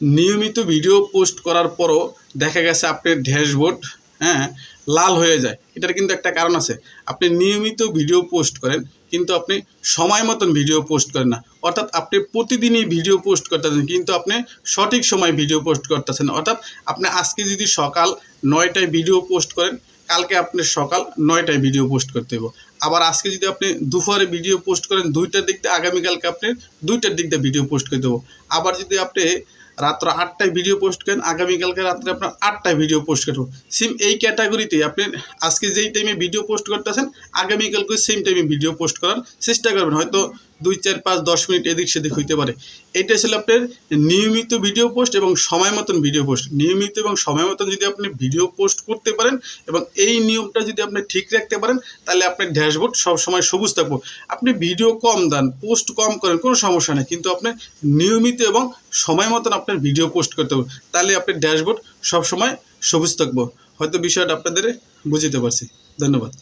নিয়মিত video post করার পরও দেখা গেছে আপনার ড্যাশবোর্ড হ্যাঁ লাল হয়ে যায়। এটার কিন্তু একটা কারণ আছে। আপনি নিয়মিত ভিডিও পোস্ট করেন, কিন্তু আপনি সময় মতন ভিডিও পোস্ট করেন না। অর্থাৎ আপনি প্রতিদিনই ভিডিও পোস্ট করতেছেন, কিন্তু আপনি সঠিক সময় ভিডিও পোস্ট করতেছেন। অর্থাৎ আপনি আজকে যদি সকাল নয়টায় ভিডিও পোস্ট করেন, কালকে আপনি সকাল নয়টায় ভিডিও পোস্ট করতে হবে আবার আজকে যদি আপনি দুপুরে ভিডিও পোস্ট করেন, দুইটার দিক দিয়ে আগামীকালকে আপনি দুইটার দিক দিয়ে ভিডিও পোস্ট করে দেবো আবার যদি আপনি রাত্র আটটায় ভিডিও পোস্ট করেন, আগামীকালকে রাত্রে আপনার আটটায় ভিডিও পোস্ট করব সেম এই ক্যাটাগরিতে আপনি আজকে যেই টাইমে ভিডিও পোস্ট করতেছেন আগামীকালকে সেম টাইমে ভিডিও পোস্ট করার চেষ্টা করবেন। হয়তো দুই, চার, পাঁচ, দশ মিনিট এদিক সেদিক হইতে পারে। এটা ছিল আপনার নিয়মিত ভিডিও পোস্ট এবং সময় মতন ভিডিও পোস্ট নিয়মিত এবং সময় মতন যদি আপনি ভিডিও পোস্ট করতে পারেন এবং এই নিয়মটা যদি আপনি ঠিক রাখতে পারেন, তাহলে আপনার ড্যাশবোর্ড সবসময় সবুজ থাকব। আপনি ভিডিও কম দেন পোস্ট কম করেন, কোনো সমস্যা নেই। কিন্তু আপনি নিয়মিত এবং সময় মতন আপনার ভিডিও পোস্ট করতে হবে। তাহলে আপনার ড্যাশবোর্ড সবসময় সবুজ থাকব। হয়তো বিষয়টা আপনাদের বুঝতে পারছি। ধন্যবাদ।